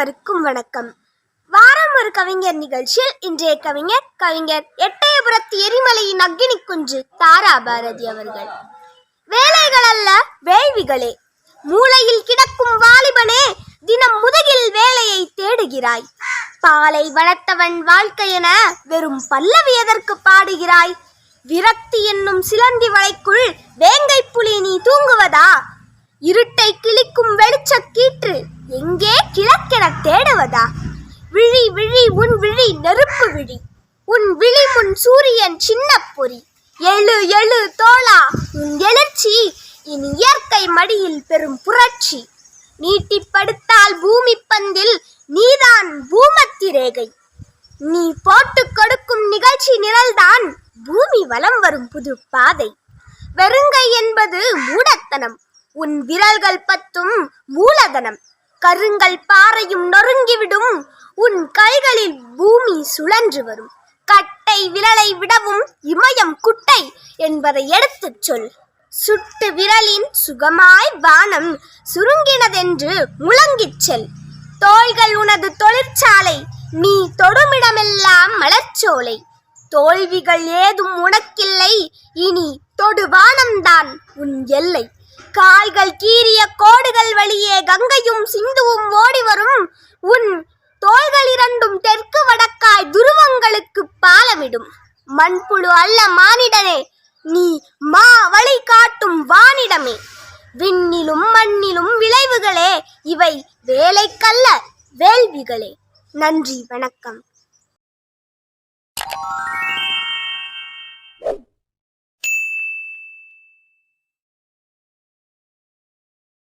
அனைவருக்கும் வணக்கம். வாரம் ஒரு கவிஞர் நிகழ்ச்சியில் இன்றைய கவிஞர் கவிஞர் எட்டயபுரத்து எரிமலையின் அக்னி குஞ்சு தாரா பாரதி அவர்கள். வேலைகள் அல்ல வேள்விகளே. மூளையில் கிடக்கும் வாலிபனே தினம் முதுகில் வேலையை தேடுகிறாய். பாலை வளர்த்தவன் வாழ்க்கை என வெறும் பல்லவி எதற்கு பாடுகிறாய்? விரக்தி என்னும் சிலந்தி வலைக்குள் வேங்கை புலி நீ தூங்குவதா? இருட்டை கிழிக்கும் வெளிச்சக் கீற்று எங்கே கிழக்கு தேடுவதா விழி விழி உன் விழி நெருப்பு விழி. உன் விழி முன் சூரியன் சின்ன பொறி எழு எழு தோளா. உன் எழுச்சி இனி இயற்கை மடியில் பெரும் புரட்சி. நீட்டி படுத்தால் பூமி பந்தில் நீதான் பூமத்தி ரேகை. நீ போட்டு கொடுக்கும் நிகழ்ச்சி நிரல்தான் பூமி வலம் வரும் புது பாதை. வெறுங்கை என்பது மூடத்தனம். உன் விரல்கள் பத்தும் மூலதனம். கருங்கல் பாறையும் நொறுங்கிவிடும். உன் கைகளில் பூமி சுழன்று வரும். கட்டை விரலை விடவும் இமயம் குட்டை என்பதை எடுத்துச் சொல். சுட்டு விரலின் சுகமாய் வானம் சுருங்கினதென்று முழங்கிச் செல். தோள்கள் உனது தொழிற்சாலை நீ தொடுமிடமெல்லாம் மலர்ச்சோலை. தோல்விகள் ஏதும் உனக்கில்லை இனி தொடுவானம்தான் உன் எல்லை. கால்கள் கீறிய கோடுகள் வழியே கங்கையும் சிந்துவும் ஓடி வரும் உன் தோள்கள் இரண்டும் தெற்கு வடக்காய் துருவங்களுக்கு பாலமிடும் மண்புழு அல்ல மானிடனே நீ மா வழி காட்டும் வானிடமே. விண்ணிலும் மண்ணிலும் விளைவுகளே இவை வேலைக்கல்ல வேள்விகளே. நன்றி வணக்கம்.